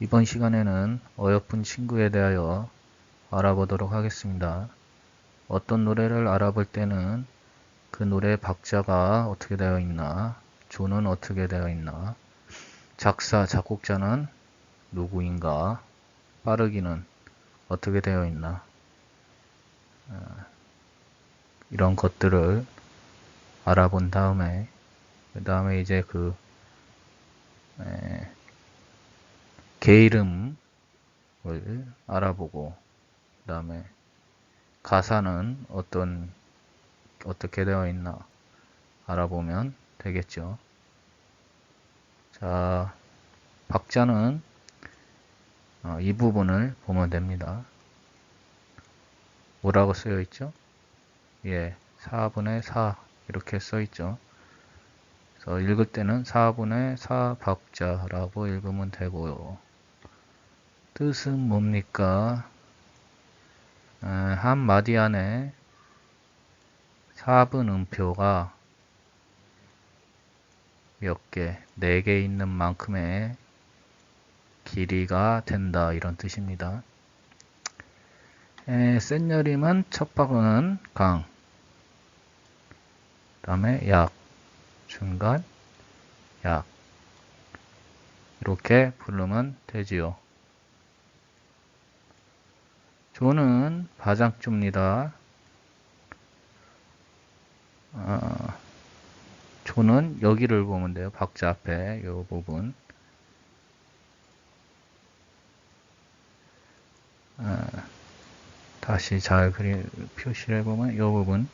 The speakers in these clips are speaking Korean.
이번 시간에는 어여쁜 친구에 대하여 알아보도록 하겠습니다. 어떤 노래를 알아볼 때는 그 노래의 박자가 어떻게 되어 있나, 조는 어떻게 되어 있나, 작사, 작곡자는 누구인가, 빠르기는 어떻게 되어 있나, 어, 이런 것들을 알아본 다음에, 그 다음에 이제 그, 에, 개 이름을 알아보고, 그 다음에 가사는 어떤, 어떻게 되어 있나 알아보면 되겠죠. 자, 박자는 어, 이 부분을 보면 됩니다. 뭐라고 쓰여 있죠? 예, 4분의 4 이렇게 써 있죠. 그래서 읽을 때는 4분의 4 박자라고 읽으면 되고요. 뜻은 뭡니까? 에, 한 마디 안에 4분 음표가 몇 개, 4개 있는 만큼의 길이가 된다 이런 뜻입니다. 에, 센 여림은 첫 박은 강, 그 다음에 약, 중간, 약 이렇게 부르면 되지요. 조는 바장조입니다. 어, 조는 여기를 보면 돼요. 박자 앞에 이 부분. 어, 다시 잘 그리 표시를 해보면 이 부분.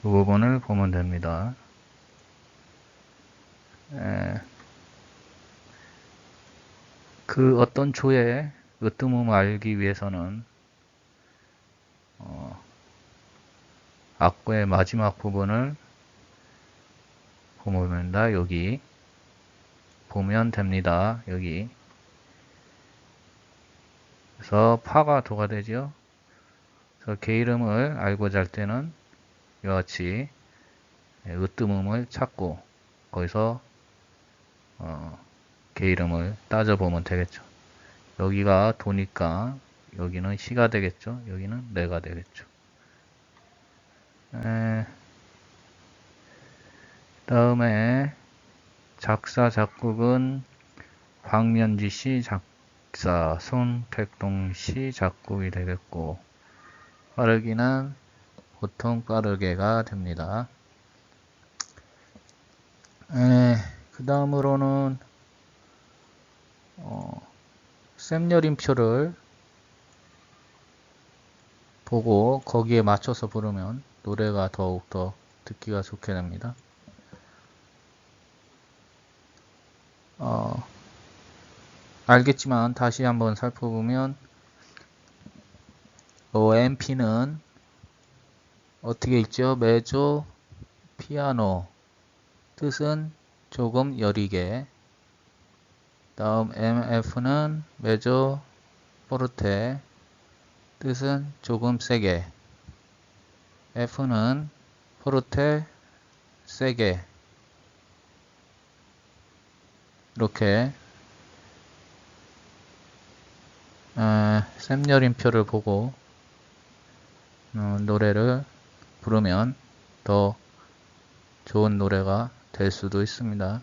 이 부분을 보면 됩니다. 에, 그 어떤 조의 으뜸음을 알기 위해서는 어, 악보의 마지막 부분을 보면 됩니다. 여기 보면 됩니다. 여기 그래서 파가 도가 되죠. 그래서 개 이름을 알고자 할 때는 이와 같이 으뜸음을 찾고 거기서 어, 개 이름을 따져보면 되겠죠. 여기가 도니까 여기는 시가 되겠죠. 여기는 내가 되겠죠. 에, 다음에 작사 작곡은 황면지 씨 작사, 손택동 씨 작곡이 되겠고 빠르기는 보통 빠르게가 됩니다. 그 다음으로는 어, 샘여림표를 보고 거기에 맞춰서 부르면 노래가 더욱더 듣기가 좋게 됩니다. 어, 알겠지만 다시 한번 살펴보면 OMP는 어떻게 읽죠? 메조 피아노 뜻은 조금 여리게 다음 MF는 메조 포르테 뜻은 조금 세게 F는 포르테 세게 이렇게 어, 샘여림표를 보고 어, 노래를 부르면 더 좋은 노래가 될 수도 있습니다.